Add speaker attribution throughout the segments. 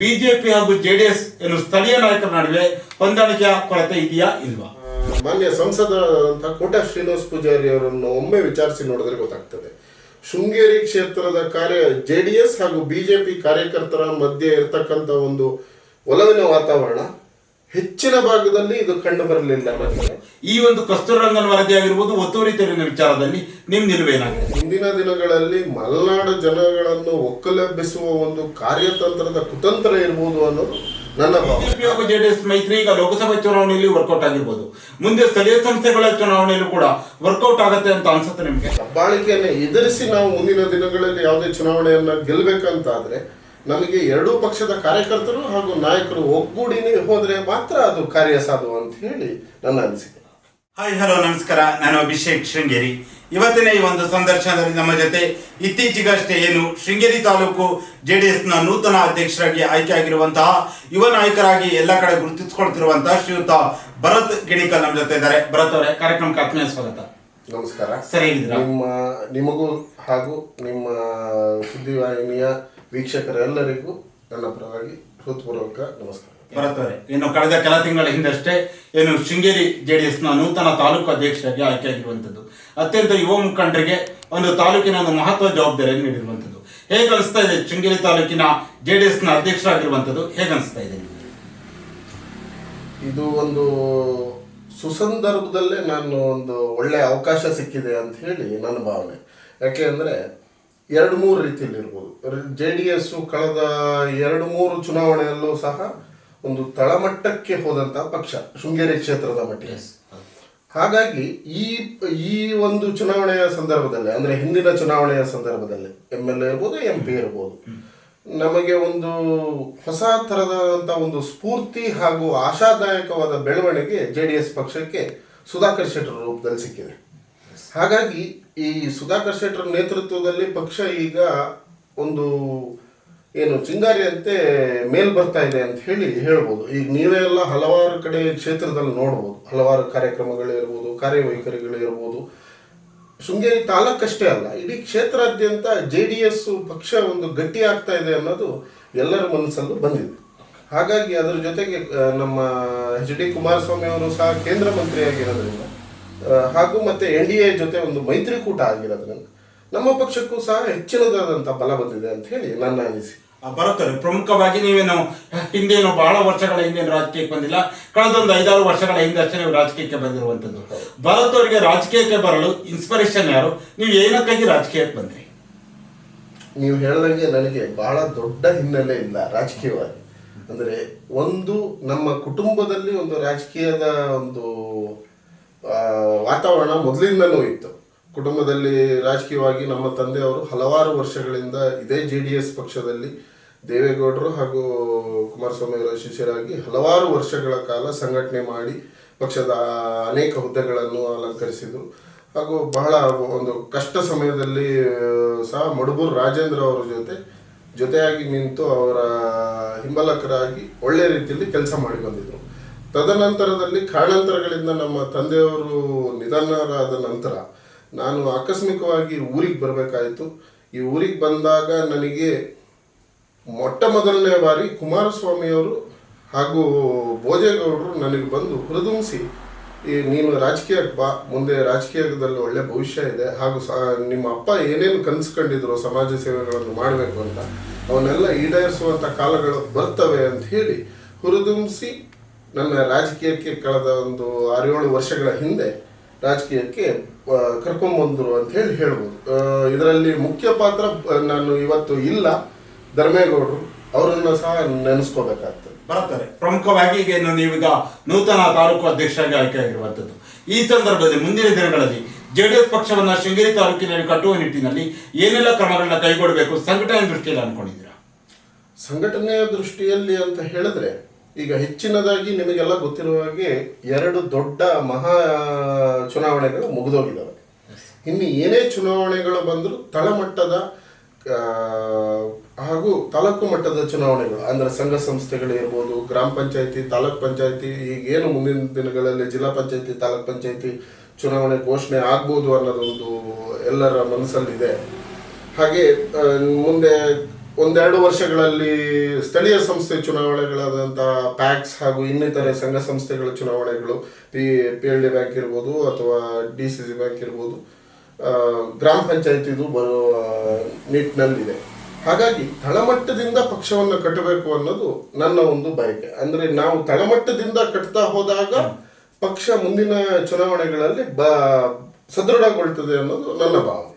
Speaker 1: BJP ಹಾಗೂ JDS ಏನು ಸ್ಥಳೀಯ ನಾಯಕರ ನಡುವೆ ಹೊಂದಾಣಿಕೆಯ ಕೊರತೆ ಇದೆಯಾ ಇಲ್ವಾ?
Speaker 2: ಮಾನ್ಯ ಸಂಸದರಾದಂತಹ ಕೋಟ ಶ್ರೀನಿವಾಸ ಪೂಜಾರಿ ಅವರನ್ನು ಒಮ್ಮೆ ವಿಚಾರಿಸಿ ನೋಡಿದ್ರೆ ಗೊತ್ತಾಗ್ತದೆ. ಶೃಂಗೇರಿ ಕ್ಷೇತ್ರದ ಕಾರ್ಯ ಜೆಡಿಎಸ್ ಹಾಗೂ ಬಿಜೆಪಿ ಕಾರ್ಯಕರ್ತರ ಮಧ್ಯೆ ಇರತಕ್ಕಂಥ ಒಂದು ಒಲವಿನ ವಾತಾವರಣ ಹೆಚ್ಚಿನ ಭಾಗದಲ್ಲಿ ಇದು ಕಂಡು ಬರಲಿಲ್ಲ ನನಗೆ.
Speaker 1: ಈ ಒಂದು ಕಸ್ತೂರಂಗನ್ ವರದಿ ಆಗಿರ್ಬೋದು ಒತ್ತುವರಿ ತೆರಿಗೆ ವಿಚಾರದಲ್ಲಿ ನಿಮ್ ನಿಲುವೇನಾಗಿದೆ
Speaker 2: ಮುಂದಿನ ದಿನಗಳಲ್ಲಿ ಮಲೆನಾಡು ಜನಗಳನ್ನು ಒಕ್ಕಲೆಬ್ಬಿಸುವ ಒಂದು ಕಾರ್ಯತಂತ್ರದ ಕುತಂತ್ರ ಇರ್ಬೋದು ಅನ್ನೋದು ನನ್ನ
Speaker 1: ಬಿಜೆಪಿ ಹಾಗೂ ಜೆಡಿಎಸ್ ಮೈತ್ರಿ ಈಗ ಲೋಕಸಭಾ ಚುನಾವಣೆಯಲ್ಲಿ ವರ್ಕೌಟ್ ಆಗಿರ್ಬೋದು. ಮುಂದೆ ಸ್ಥಳೀಯ ಸಂಸ್ಥೆಗಳ ಚುನಾವಣೆಯಲ್ಲೂ ಕೂಡ ವರ್ಕೌಟ್ ಆಗುತ್ತೆ ಅಂತ ಅನ್ಸುತ್ತೆ ನಿಮಗೆ?
Speaker 2: ಬಾಳಿಕೆಯನ್ನು ಎದುರಿಸಿ ನಾವು ಮುಂದಿನ ದಿನಗಳಲ್ಲಿ ಯಾವುದೇ ಚುನಾವಣೆಯನ್ನ ಗೆಲ್ಲಬೇಕಂತಾದ್ರೆ ನಮಗೆ ಎರಡೂ ಪಕ್ಷದ ಕಾರ್ಯಕರ್ತರು ಹಾಗೂ ನಾಯಕರು ಒಗ್ಗೂಡಿನೇ ಹೋದ್ರೆ ಮಾತ್ರ ಅದು ಕಾರ್ಯ ಸಾಧು ಅಂತ ಹೇಳಿ ನನ್ನ ಅನಿಸಿಕೆ.
Speaker 1: ಹಾಯ್ ಹಲೋ ನಮಸ್ಕಾರ. ನಾನು ಅಭಿಷೇಕ್ ಶೃಂಗೇರಿ. ಇವತ್ತಿನ ಈ ಒಂದು ಸಂದರ್ಶನದಲ್ಲಿ ನಮ್ಮ ಜೊತೆ ಇತ್ತೀಚೆಗಷ್ಟೇ ಏನು ಶೃಂಗೇರಿ ತಾಲೂಕು ಜೆ ಜೆಡಿಎಸ್ನ ನೂತನ ಅಧ್ಯಕ್ಷರಾಗಿ ಆಯ್ಕೆ ಆಗಿರುವಂತಹ ಯುವ ನಾಯಕರಾಗಿ ಎಲ್ಲ ಕಡೆ ಗುರುತಿಸಿಕೊಳ್ತಿರುವಂತಹ ಶ್ರೀಯುತ ಭರತ್ ಗಿಣಿಕಲ್ ನಮ್ಮ ಜೊತೆ ಇದ್ದಾರೆ. ಭರತ್ ಅವರೇ ಕಾರ್ಯಕ್ರಮಕ್ಕೆ ಆತ್ಮೀಯ ಸ್ವಾಗತ.
Speaker 2: ನಮಸ್ಕಾರ.
Speaker 1: ಸರಿ
Speaker 2: ನಿಮ್ಮ ನಿಮಗೂ ಹಾಗೂ ನಿಮ್ಮ ಸುದ್ದಿವಾಹಿನಿಯ ವೀಕ್ಷಕರೆಲ್ಲರಿಗೂ ನನ್ನ ಪರವಾಗಿ ಹೃತ್ಪೂರ್ವಕ ನಮಸ್ಕಾರ.
Speaker 1: ಬರುತ್ತಾರೆ ಇನ್ನು ಕಳೆದ ಕೆಲ ತಿಂಗಳ ಹಿಂದಷ್ಟೇ ಏನು ಶೃಂಗೇರಿ ಜೆ ಡಿ ಎಸ್ನ ನೂತನ ತಾಲೂಕು ಅಧ್ಯಕ್ಷರಾಗಿ ಆಯ್ಕೆಯಾಗಿರುವಂಥದ್ದು. ಅತ್ಯಂತ ಯುವ ಮುಖಂಡರಿಗೆ ಒಂದು ತಾಲೂಕಿನ ಒಂದು ಮಹತ್ವ ಜವಾಬ್ದಾರಿಯನ್ನು ನೀಡಿರುವಂಥದ್ದು. ಹೇಗೆ ಅನಿಸ್ತಾ ಇದೆ ಶೃಂಗೇರಿ ತಾಲೂಕಿನ ಜೆ ಡಿ ಎಸ್ನ ಅಧ್ಯಕ್ಷರಾಗಿರುವಂಥದ್ದು? ಹೇಗೆ ಅನಿಸ್ತಾ ಇದೆ
Speaker 2: ಇದು ಒಂದು ಸುಸಂದರ್ಭದಲ್ಲೇ ನಾನು ಒಂದು ಒಳ್ಳೆಯ ಅವಕಾಶ ಸಿಕ್ಕಿದೆ ಅಂತ ಹೇಳಿ ನನ್ನ ಭಾವನೆ. ಯಾಕೆ ಅಂದರೆ ಎರಡು ಮೂರು ರೀತಿಯಲ್ಲಿ ಇರ್ಬೋದು. ಜೆ ಡಿ ಎಸ್ ಕಳೆದ ಎರಡು ಮೂರು ಚುನಾವಣೆಯಲ್ಲೂ ಸಹ ಒಂದು ತಳಮಟ್ಟಕ್ಕೆ ಹೋದಂತಹ ಪಕ್ಷ ಶೃಂಗೇರಿ ಕ್ಷೇತ್ರದ ಮಟ್ಟಿಗೆ. ಹಾಗಾಗಿ ಈ ಈ ಒಂದು ಚುನಾವಣೆಯ ಸಂದರ್ಭದಲ್ಲಿ ಅಂದ್ರೆ ಹಿಂದಿನ ಚುನಾವಣೆಯ ಸಂದರ್ಭದಲ್ಲಿ ಎಂ ಎಲ್ ಎ ಇರ್ಬೋದು ಎಂ ಪಿ ಇರ್ಬೋದು ನಮಗೆ ಒಂದು ಹೊಸ ಥರದಂತ ಒಂದು ಸ್ಫೂರ್ತಿ ಹಾಗೂ ಆಶಾದಾಯಕವಾದ ಬೆಳವಣಿಗೆ ಜೆ ಡಿ ಎಸ್ ಪಕ್ಷಕ್ಕೆ ಸುಧಾಕರ್ ಶೆಟ್ಟರ್ ರೂಪದಲ್ಲಿ ಸಿಕ್ಕಿದೆ. ಹಾಗಾಗಿ ಈ ಸುಧಾಕರ್ ಶೆಟ್ಟರ್ ನೇತೃತ್ವದಲ್ಲಿ ಪಕ್ಷ ಈಗ ಒಂದು ಏನು ಚಿಂಗಾರಿಯಂತೆ ಮೇಲ್ ಬರ್ತಾ ಇದೆ ಅಂತ ಹೇಳಿ ಹೇಳ್ಬೋದು. ಈಗ ನೀವೇ ಎಲ್ಲ ಹಲವಾರು ಕಡೆ ಕ್ಷೇತ್ರದಲ್ಲಿ ನೋಡ್ಬೋದು. ಹಲವಾರು ಕಾರ್ಯಕ್ರಮಗಳಿರ್ಬೋದು ಕಾರ್ಯವೈಖರಿಗಳಿರ್ಬೋದು ಶೃಂಗೇರಿ ತಾಲೂಕಷ್ಟೇ ಅಲ್ಲ ಇಡೀ ಕ್ಷೇತ್ರಾದ್ಯಂತ ಜೆ ಡಿ ಎಸ್ ಪಕ್ಷ ಒಂದು ಗಟ್ಟಿ ಆಗ್ತಾ ಇದೆ ಅನ್ನೋದು ಎಲ್ಲರ ಮನಸ್ಸಲ್ಲೂ ಬಂದಿದೆ. ಹಾಗಾಗಿ ಅದರ ಜೊತೆಗೆ ನಮ್ಮ ಎಚ್ ಡಿ ಕುಮಾರಸ್ವಾಮಿ ಅವರು ಸಹ ಕೇಂದ್ರ ಮಂತ್ರಿ ಆಗಿರೋದ್ರಿಂದ ಆ, ಹಾಗೂ ಮತ್ತೆ ಎನ್ ಡಿ ಎ ಜೊತೆ ಒಂದು ಮೈತ್ರಿಕೂಟ ಆಗಿರೋದ್ರಿಂದ ನಮ್ಮ ಪಕ್ಷಕ್ಕೂ ಸಹ ಹೆಚ್ಚಿನದಾದಂಥ ಬಲ ಬಂದಿದೆ ಅಂತ ಹೇಳಿ ನನ್ನ
Speaker 1: ಅನಿಸಿ ಅವರೇ ಪ್ರಮುಖವಾಗಿ ನೀವೇನು ಹಿಂದೇನು ಬಹಳ ವರ್ಷಗಳ ಹಿಂದೇನು ರಾಜಕೀಯಕ್ಕೆ ಬಂದಿಲ್ಲ. ಕಳೆದೊಂದು ಐದಾರು ವರ್ಷಗಳ ಹಿಂದೆ ಅಷ್ಟೇ ನೀವು ರಾಜಕೀಯಕ್ಕೆ ಬಂದಿರುವಂತದ್ದು ಭರತ್ ಅವರಿಗೆ ರಾಜಕೀಯಕ್ಕೆ ಬರಲು ಇನ್ಸ್ಪಿರೇಷನ್ ಯಾರು? ನೀವು ಏನಕ್ಕಾಗಿ ರಾಜಕೀಯಕ್ಕೆ ಬಂದ್ರಿ?
Speaker 2: ನೀವು ಹೇಳಿದಂಗೆ ನನಗೆ ಬಹಳ ದೊಡ್ಡ ಹಿನ್ನೆಲೆ ಇಲ್ಲ ರಾಜಕೀಯವಾಗಿ. ಅಂದರೆ ಒಂದು ನಮ್ಮ ಕುಟುಂಬದಲ್ಲಿ ಒಂದು ರಾಜಕೀಯದ ಒಂದು ವಾತಾವರಣ ಮೊದಲಿಂದನೂ ಇತ್ತು. ಕುಟುಂಬದಲ್ಲಿ ರಾಜಕೀಯವಾಗಿ ನಮ್ಮ ತಂದೆಯವರು ಹಲವಾರು ವರ್ಷಗಳಿಂದ ಇದೇ ಜೆ ಡಿ ಎಸ್ ಪಕ್ಷದಲ್ಲಿ ದೇವೇಗೌಡರು ಹಾಗೂ ಕುಮಾರಸ್ವಾಮಿ ಅವರ ಶಿಷ್ಯರಾಗಿ ಹಲವಾರು ವರ್ಷಗಳ ಕಾಲ ಸಂಘಟನೆ ಮಾಡಿ ಪಕ್ಷದ ಅನೇಕ ಹುದ್ದೆಗಳನ್ನು ಅಲಂಕರಿಸಿದರು. ಹಾಗೂ ಬಹಳ ಒಂದು ಕಷ್ಟ ಸಮಯದಲ್ಲಿ ಸಹ ಮಡುಬೂರು ರಾಜೇಂದ್ರ ಅವರ ಜೊತೆ, ಜೊತೆಯಾಗಿ ನಿಂತು ಅವರ ಹಿಂಬಲಕರಾಗಿ ಒಳ್ಳೆಯ ರೀತಿಯಲ್ಲಿ ಕೆಲಸ ಮಾಡಿ ಬಂದಿದ್ರು. ತದನಂತರದಲ್ಲಿ ಕಾರಣಾಂತರಗಳಿಂದ ನಮ್ಮ ತಂದೆಯವರು ನಿಧನರಾದ ನಂತರ ನಾನು ಆಕಸ್ಮಿಕವಾಗಿ ಊರಿಗೆ ಬರಬೇಕಾಯಿತು. ಈ ಊರಿಗೆ ಬಂದಾಗ ನನಗೆ ಮೊಟ್ಟ ಮೊದಲನೇ ಬಾರಿ ಕುಮಾರಸ್ವಾಮಿಯವರು ಹಾಗೂ ಭೋಜೇಗೌಡರು ನನಗೆ ಬಂದು ಹುರಿದುಂಬಿಸಿ ಈ ನೀನು ರಾಜಕೀಯಕ್ಕೆ ಬಾ, ಮುಂದೆ ರಾಜಕೀಯದಲ್ಲಿ ಒಳ್ಳೆ ಭವಿಷ್ಯ ಇದೆ ಹಾಗೂ ಸಹ ನಿಮ್ಮ ಅಪ್ಪ ಏನೇನು ಕನಸ್ಕೊಂಡಿದ್ರು ಸಮಾಜ ಸೇವೆಗಳನ್ನು ಮಾಡಬೇಕು ಅಂತ, ಅವನ್ನೆಲ್ಲ ಈಡೇರಿಸುವಂಥ ಕಾಲಗಳು ಬರ್ತವೆ ಅಂತ ಹೇಳಿ ಹುರಿದುಂಬಿಸಿ ನನ್ನ ರಾಜಕೀಯಕ್ಕೆ ಕಳೆದ ಒಂದು ಆರೇಳು ವರ್ಷಗಳ ಹಿಂದೆ ರಾಜಕೀಯಕ್ಕೆ ಕರ್ಕೊಂಬಂದರು ಅಂತ ಹೇಳಿ ಹೇಳ್ಬೋದು. ಇದರಲ್ಲಿ ಮುಖ್ಯ ಪಾತ್ರ ನಾನು ಇವತ್ತು ಇಲ್ಲ. ಧರ್ಮೇಗೌಡರು ಅವರನ್ನು ಸಹ ನೆನೆಸ್ಕೋಬೇಕಾಗ್ತದೆ.
Speaker 1: ಬರ್ತಾರೆ ಪ್ರಮುಖವಾಗಿ ಈಗ ಇನ್ನು ನೀವೀಗ ನೂತನ ತಾಲೂಕು ಅಧ್ಯಕ್ಷರಾಗಿ ಆಯ್ಕೆ ಆಗಿರುವಂತದ್ದು ಈ ಸಂದರ್ಭದಲ್ಲಿ ಮುಂದಿನ ದಿನಗಳಲ್ಲಿ ಜೆಡಿಎಸ್ ಪಕ್ಷವನ್ನು ಶೃಂಗೇರಿ ತಾಲೂಕಿನಲ್ಲಿ ಕಟ್ಟುವ ನಿಟ್ಟಿನಲ್ಲಿ ಏನೆಲ್ಲ ಕ್ರಮಗಳನ್ನ ಕೈಗೊಳ್ಳಬೇಕು ಸಂಘಟನೆ ದೃಷ್ಟಿಯಲ್ಲಿ ಅನ್ಕೊಂಡಿದ್ದೀರಾ
Speaker 2: ಸಂಘಟನೆಯ ದೃಷ್ಟಿಯಲ್ಲಿ ಅಂತ ಹೇಳಿದ್ರೆ ಈಗ ಹೆಚ್ಚಿನದಾಗಿ ನಿಮಗೆಲ್ಲ ಗೊತ್ತಿರುವ ಹಾಗೆ ಎರಡು ದೊಡ್ಡ ಮಹಾ ಚುನಾವಣೆಗಳು ಮುಗಿದೋಗಿದ್ದಾವೆ ಇನ್ನು ಏನೇ ಚುನಾವಣೆಗಳು ಬಂದರೂ ತಳಮಟ್ಟದ ಹಾಗೂ ತಾಲೂಕು ಮಟ್ಟದ ಚುನಾವಣೆಗಳು, ಅಂದರೆ ಸಂಘ ಸಂಸ್ಥೆಗಳು ಇರ್ಬೋದು, ಗ್ರಾಮ ಪಂಚಾಯತಿ, ತಾಲೂಕು ಪಂಚಾಯತಿ ಈಗೇನು ಮುಂದಿನ ದಿನಗಳಲ್ಲಿ ಜಿಲ್ಲಾ ಪಂಚಾಯತಿ, ತಾಲೂಕ್ ಪಂಚಾಯತಿ ಚುನಾವಣೆ ಘೋಷಣೆ ಆಗ್ಬೋದು ಅನ್ನೋದೊಂದು ಎಲ್ಲರ ಮನಸ್ಸಲ್ಲಿದೆ. ಹಾಗೆ ಮುಂದೆ ಒಂದೆರಡು ವರ್ಷಗಳಲ್ಲಿ ಸ್ಥಳೀಯ ಸಂಸ್ಥೆ ಚುನಾವಣೆಗಳಾದಂತಹ ಪ್ಯಾಕ್ಸ್ ಹಾಗೂ ಇನ್ನಿತರ ಸಂಘ ಸಂಸ್ಥೆಗಳ ಚುನಾವಣೆಗಳು P P L D bank ಇರ್ಬೋದು ಅಥವಾ ಡಿ ಸಿ ಸಿ ಬ್ಯಾಂಕ್ ಇರ್ಬೋದು ಗ್ರಾಮ ಪಂಚಾಯತಿದು ಬರುವ ನಿಟ್ಟಿನಲ್ಲಿದೆ. ಹಾಗಾಗಿ ತಳಮಟ್ಟದಿಂದ ಪಕ್ಷವನ್ನು ಕಟ್ಟಬೇಕು ಅನ್ನೋದು ನನ್ನ ಒಂದು ಬಯಕೆ. ಅಂದರೆ ನಾವು ತಳಮಟ್ಟದಿಂದ ಕಟ್ತಾ ಹೋದಾಗ ಪಕ್ಷ ಮುಂದಿನ ಚುನಾವಣೆಗಳಲ್ಲಿ ಬ ಸದೃಢಗೊಳ್ತದೆ ಅನ್ನೋದು ನನ್ನ ಭಾವನೆ.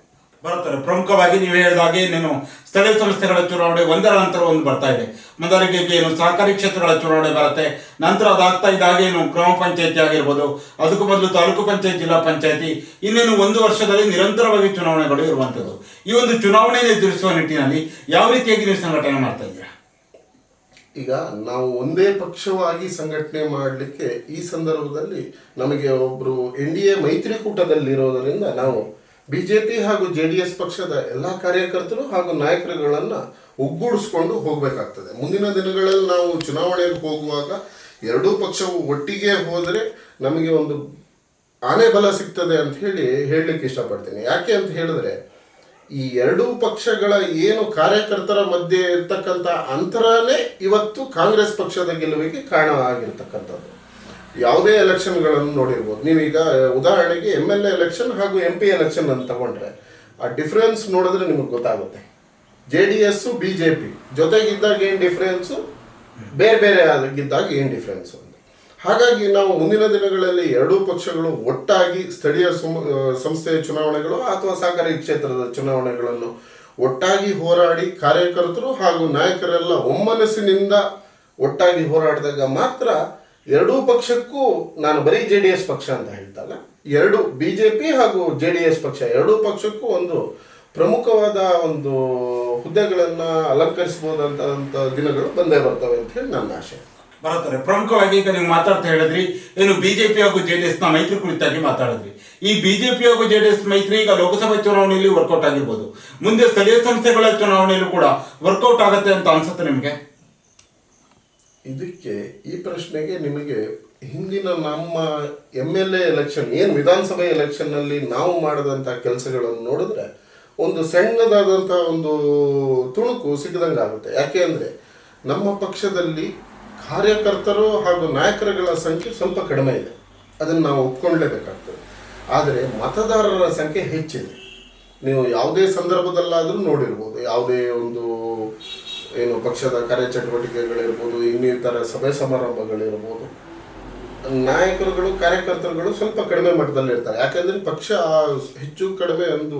Speaker 1: ಬರುತ್ತಾರೆ. ಪ್ರಮುಖವಾಗಿ ನೀವು ಹೇಳಿದ ಹಾಗೆ ಇನ್ನೇನು ಸ್ಥಳೀಯ ಸಂಸ್ಥೆಗಳ ಚುನಾವಣೆ ಒಂದರ ನಂತರ ಒಂದು ಬರ್ತಾ ಇದೆ. ಮೊದಲಿಗೆ ಏನು ಸಹಕಾರಿ ಕ್ಷೇತ್ರಗಳ ಚುನಾವಣೆ ಬರುತ್ತೆ. ನಂತರ ಅದಾಗ್ತಾ ಇದ್ದಾಗೆ ಏನು ಗ್ರಾಮ ಪಂಚಾಯತಿ ಆಗಿರ್ಬೋದು, ಅದಕ್ಕೂ ಮೊದಲು ತಾಲೂಕು ಪಂಚಾಯತ್, ಜಿಲ್ಲಾ ಪಂಚಾಯತಿ, ಇನ್ನೇನು ಒಂದು ವರ್ಷದಲ್ಲಿ ನಿರಂತರವಾಗಿ ಚುನಾವಣೆಗಳು ಇರುವಂಥದ್ದು. ಈ ಒಂದು ಚುನಾವಣೆ ಎದುರಿಸುವ ನಿಟ್ಟಿನಲ್ಲಿ ಯಾವ ರೀತಿಯಾಗಿ ನೀವು ಸಂಘಟನೆ ಮಾಡ್ತಾ ಇದ್ದೀರಾ?
Speaker 2: ಈಗ ನಾವು ಒಂದೇ ಪಕ್ಷವಾಗಿ ಸಂಘಟನೆ ಮಾಡಲಿಕ್ಕೆ ಈ ಸಂದರ್ಭದಲ್ಲಿ ನಮಗೆ ಒಬ್ಬರು ಎನ್ ಡಿ ಎ ಮೈತ್ರಿಕೂಟದಲ್ಲಿರೋದರಿಂದ ನಾವು ಬಿಜೆಪಿ ಹಾಗೂ ಜೆ ಡಿ ಎಸ್ ಪಕ್ಷದ ಎಲ್ಲ ಕಾರ್ಯಕರ್ತರು ಹಾಗೂ ನಾಯಕರುಗಳನ್ನು ಒಗ್ಗೂಡಿಸ್ಕೊಂಡು ಹೋಗಬೇಕಾಗ್ತದೆ. ಮುಂದಿನ ದಿನಗಳಲ್ಲಿ ನಾವು ಚುನಾವಣೆಗೆ ಹೋಗುವಾಗ ಎರಡೂ ಪಕ್ಷವು ಒಟ್ಟಿಗೆ ಹೋದರೆ ನಮಗೆ ಒಂದು ಆನೆ ಬಲ ಸಿಗ್ತದೆ ಅಂತ ಹೇಳಿ ಹೇಳಲಿಕ್ಕೆ ಇಷ್ಟಪಡ್ತೀನಿ. ಯಾಕೆ ಅಂತ ಹೇಳಿದ್ರೆ, ಈ ಎರಡೂ ಪಕ್ಷಗಳ ಏನು ಕಾರ್ಯಕರ್ತರ ಮಧ್ಯೆ ಇರ್ತಕ್ಕಂಥ ಅಂತರನೇ ಇವತ್ತು ಕಾಂಗ್ರೆಸ್ ಪಕ್ಷದ ಗೆಲುವಿಗೆ ಕಾರಣ ಆಗಿರ್ತಕ್ಕಂಥದ್ದು. ಯಾವುದೇ ಎಲೆಕ್ಷನ್ಗಳನ್ನು ನೋಡಿರ್ಬೋದು. ನೀವೀಗ ಉದಾಹರಣೆಗೆ ಎಂ ಎಲ್ ಎ ಎಲೆಕ್ಷನ್ ಹಾಗೂ ಎಂ ಪಿ ಎಲೆಕ್ಷನ್ ಅಂತ ತಗೊಂಡ್ರೆ, ಆ ಡಿಫ್ರೆನ್ಸ್ ನೋಡಿದ್ರೆ ನಿಮಗೆ ಗೊತ್ತಾಗುತ್ತೆ. J D S B J P ಜೊತೆಗಿದ್ದಾಗ ಏನು ಡಿಫ್ರೆನ್ಸು ಬೇರೆ ಬೇರೆ ಆಗಿದ್ದಾಗ ಏನು ಡಿಫ್ರೆನ್ಸು ಅಂತ. ಹಾಗಾಗಿ ನಾವು ಮುಂದಿನ ದಿನಗಳಲ್ಲಿ ಎರಡೂ ಪಕ್ಷಗಳು ಒಟ್ಟಾಗಿ ಸ್ಥಳೀಯ ಸಂಸ್ಥೆಯ ಚುನಾವಣೆಗಳು ಅಥವಾ ಸಹಕಾರಿ ಕ್ಷೇತ್ರದ ಚುನಾವಣೆಗಳನ್ನು ಒಟ್ಟಾಗಿ ಹೋರಾಡಿ ಕಾರ್ಯಕರ್ತರು ಹಾಗೂ ನಾಯಕರೆಲ್ಲ ಒಮ್ಮನಸ್ಸಿನಿಂದ ಒಟ್ಟಾಗಿ ಹೋರಾಡಿದಾಗ ಮಾತ್ರ ಎರಡೂ ಪಕ್ಷಕ್ಕೂ ನಾನು ಬರೀ ಜೆ ಡಿ ಎಸ್ ಪಕ್ಷ ಅಂತ ಹೇಳ್ತಲ್ಲ, ಎರಡು ಬಿ ಜೆ ಪಿ ಹಾಗೂ ಜೆ ಡಿ ಎಸ್ ಪಕ್ಷ, ಎರಡೂ ಪಕ್ಷಕ್ಕೂ ಒಂದು ಪ್ರಮುಖವಾದ ಒಂದು ಹುದ್ದೆಗಳನ್ನು ಅಲಂಕರಿಸಬಹುದಂತ ದಿನಗಳು ಬಂದೇ ಬರ್ತವೆ ಅಂತ ಹೇಳಿ ನನ್ನ ಆಶೆ.
Speaker 1: ಬರುತ್ತಾರೆ, ಪ್ರಮುಖವಾಗಿ ಈಗ ನೀವು ಮಾತಾಡ್ತಾ ಹೇಳಿದ್ರಿ, ಏನು ಬಿಜೆಪಿ ಹಾಗೂ ಜೆ ಡಿ ಎಸ್ನ ಮೈತ್ರಿ ಕುರಿತಾಗಿ ಮಾತಾಡಿದ್ರಿ. ಈ ಬಿಜೆಪಿ ಹಾಗೂ ಜೆ ಡಿ ಎಸ್ ಮೈತ್ರಿ ಈಗ ಲೋಕಸಭೆ ಚುನಾವಣೆಯಲ್ಲಿ ವರ್ಕೌಟ್ ಆಗಿರ್ಬೋದು. ಮುಂದೆ ಸ್ಥಳೀಯ ಸಂಸ್ಥೆಗಳ ಚುನಾವಣೆಯಲ್ಲೂ ಕೂಡ ವರ್ಕೌಟ್ ಆಗುತ್ತೆ ಅಂತ ಅನ್ಸುತ್ತೆ ನಿಮಗೆ?
Speaker 2: ಇದಕ್ಕೆ ಈ ಪ್ರಶ್ನೆಗೆ ನಿಮಗೆ ಹಿಂದಿನ ನಮ್ಮ ಎಂ ಎಲ್ ಎ ಎಲೆಕ್ಷನ್ ಏನು ವಿಧಾನಸಭೆ ಎಲೆಕ್ಷನ್ನಲ್ಲಿ ನಾವು ಮಾಡಿದಂಥ ಕೆಲಸಗಳನ್ನು ನೋಡಿದ್ರೆ ಒಂದು ಸಣ್ಣದಾದಂಥ ಒಂದು ತುಣುಕು ಸಿಗದಂಗೆ ಆಗುತ್ತೆ. ಯಾಕೆ ಅಂದರೆ ನಮ್ಮ ಪಕ್ಷದಲ್ಲಿ ಕಾರ್ಯಕರ್ತರು ಹಾಗೂ ನಾಯಕರುಗಳ ಸಂಖ್ಯೆ ಸ್ವಲ್ಪ ಕಡಿಮೆ ಇದೆ. ಅದನ್ನು ನಾವು ಒಪ್ಕೊಳ್ಳೇಬೇಕಾಗ್ತದೆ ಆದರೆ ಮತದಾರರ ಸಂಖ್ಯೆ ಹೆಚ್ಚಿದೆ. ನೀವು ಯಾವುದೇ ಸಂದರ್ಭದಲ್ಲಾದರೂ ನೋಡಿರ್ಬೋದು. ಯಾವುದೇ ಒಂದು ಏನು ಪಕ್ಷದ ಕಾರ್ಯಚಟುವಟಿಕೆಗಳಿರ್ಬೋದು, ಇನ್ನಿತರ ಸಭೆ ಸಮಾರಂಭಗಳಿರ್ಬೋದು, ನಾಯಕರುಗಳು, ಕಾರ್ಯಕರ್ತರುಗಳು ಸ್ವಲ್ಪ ಕಡಿಮೆ ಮಟ್ಟದಲ್ಲಿ ಇರ್ತಾರೆ. ಯಾಕಂದ್ರೆ ಪಕ್ಷ ಹೆಚ್ಚು ಕಡಿಮೆ ಒಂದು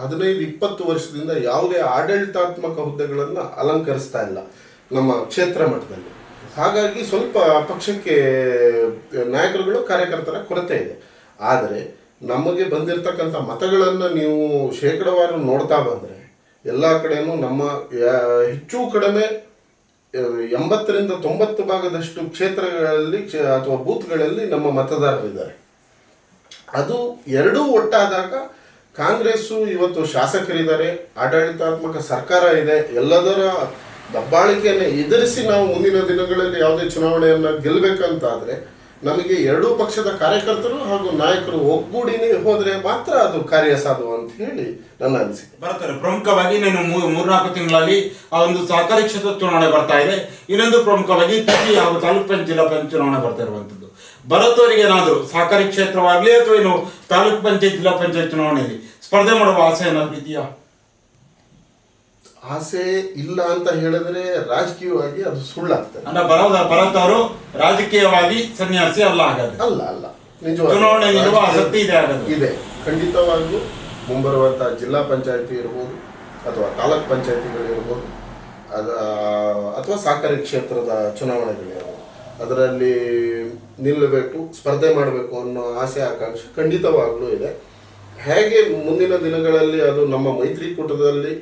Speaker 2: ಹದಿನೈದು, ಇಪ್ಪತ್ತು ವರ್ಷದಿಂದ ಯಾವುದೇ ಆಡಳಿತಾತ್ಮಕ ಹುದ್ದೆಗಳನ್ನು ಅಲಂಕರಿಸ್ತಾ ಇಲ್ಲ ನಮ್ಮ ಕ್ಷೇತ್ರ ಮಟ್ಟದಲ್ಲಿ. ಹಾಗಾಗಿ ಸ್ವಲ್ಪ ಪಕ್ಷಕ್ಕೆ ನಾಯಕರುಗಳು, ಕಾರ್ಯಕರ್ತರ ಕೊರತೆ ಇದೆ. ಆದರೆ ನಮಗೆ ಬಂದಿರತಕ್ಕಂಥ ಮತಗಳನ್ನು ನೀವು ಶೇಕಡವಾರು ನೋಡ್ತಾ ಬಂದರೆ ಎಲ್ಲ ಕಡೆಯೂ ನಮ್ಮ ಹೆಚ್ಚು ಕಡಿಮೆ ಎಂಬತ್ತರಿಂದ ತೊಂಬತ್ತು ಭಾಗದಷ್ಟು ಕ್ಷೇತ್ರಗಳಲ್ಲಿ, ಕ್ಷೇ- ಅಥವಾ ಬೂತ್ಗಳಲ್ಲಿ ನಮ್ಮ ಮತದಾರರಿದ್ದಾರೆ. ಅದು ಎರಡೂ ಒಟ್ಟಾದಾಗ ಕಾಂಗ್ರೆಸ್ಸು ಇವತ್ತು ಶಾಸಕರಿದ್ದಾರೆ, ಆಡಳಿತಾತ್ಮಕ ಸರ್ಕಾರ ಇದೆ, ಎಲ್ಲದರ ದಬ್ಬಾಳಿಕೆಯನ್ನು ಎದುರಿಸಿ ನಾವು ಮುಂದಿನ ದಿನಗಳಲ್ಲಿ ಯಾವುದೇ ಚುನಾವಣೆಯನ್ನು ಗೆಲ್ಲಬೇಕಂತಾದ್ರೆ ನಮಗೆ ಎರಡೂ ಪಕ್ಷದ ಕಾರ್ಯಕರ್ತರು ಹಾಗೂ ನಾಯಕರು ಒಗ್ಗೂಡಿನೇ ಹೋದ್ರೆ ಮಾತ್ರ ಅದು ಕಾರ್ಯ ಸಾಧು ಅಂತ ಹೇಳಿ ನನ್ನ ಅನಿಸಿಕೆ.
Speaker 1: ಬರ್ತಾರೆ ಪ್ರಮುಖವಾಗಿ ನೀನು ಮೂರ್ನಾಲ್ಕು ತಿಂಗಳಲ್ಲಿ ಆ ಒಂದು ಸಹಕಾರಿ ಕ್ಷೇತ್ರ ಚುನಾವಣೆ ಬರ್ತಾ ಇದೆ. ಇನ್ನೊಂದು ಪ್ರಮುಖವಾಗಿ ತಗಿ ಹಾಗೂ ತಾಲೂಕು ಪಂಚ ಜಿಲ್ಲಾ ಪಂಚಾಯತ್ ಚುನಾವಣೆ ಬರ್ತಾ ಇರುವಂತದ್ದು ಬರೋದವರಿಗೆ ಏನಾದ್ರು ಸಹಕಾರಿ ಕ್ಷೇತ್ರವಾಗಲಿ ಅಥವಾ ಏನು ತಾಲೂಕ್ ಪಂಚಾಯತ್, ಜಿಲ್ಲಾ ಪಂಚಾಯತ್ ಚುನಾವಣೆಯಲ್ಲಿ ಸ್ಪರ್ಧೆ ಮಾಡುವ ಆಸೆ ಏನಾದ್ರು ಇದೆಯಾ?
Speaker 2: ಆಸೆ ಇಲ್ಲ ಅಂತ ಹೇಳಿದ್ರೆ ರಾಜಕೀಯವಾಗಿ ಅದು ಸುಳ್ಳಾಗ್ತದೆ.
Speaker 1: ಅಂದ್ರೆ ಭರತ್ ಅವರು ರಾಜಕೀಯವಾಗಿ ಸನ್ಯಾಸಿ ಅಲ್ಲ ಹಾಗಾದ್ರೆ
Speaker 2: ಅಲ್ಲ ಅಲ್ಲ. ನಿಜವಾಗಿ
Speaker 1: ಇದೆ
Speaker 2: ಇದೆ. ಖಂಡಿತವಾಗಿಯೂ ಮುಂಬರುವಂಥ ಜಿಲ್ಲಾ ಪಂಚಾಯತಿ ಇರ್ಬೋದು ಅಥವಾ ತಾಲೂಕ್ ಪಂಚಾಯತಿಗಳಿರ್ಬೋದು ಅದ ಅಥವಾ ಸಹಕಾರಿ ಕ್ಷೇತ್ರದ ಚುನಾವಣೆಗಳಿರ್ಬೋದು ಅದರಲ್ಲಿ ನಿಲ್ಲಬೇಕು ಸ್ಪರ್ಧೆ ಮಾಡಬೇಕು ಅನ್ನೋ ಆಸೆ ಆಕಾಂಕ್ಷೆ ಖಂಡಿತವಾಗ್ಲೂ ಇದೆ. ಹೇಗೆ ಮುಂದಿನ ದಿನಗಳಲ್ಲಿ ಅದು ನಮ್ಮ ಮೈತ್ರಿಕೂಟದಲ್ಲಿ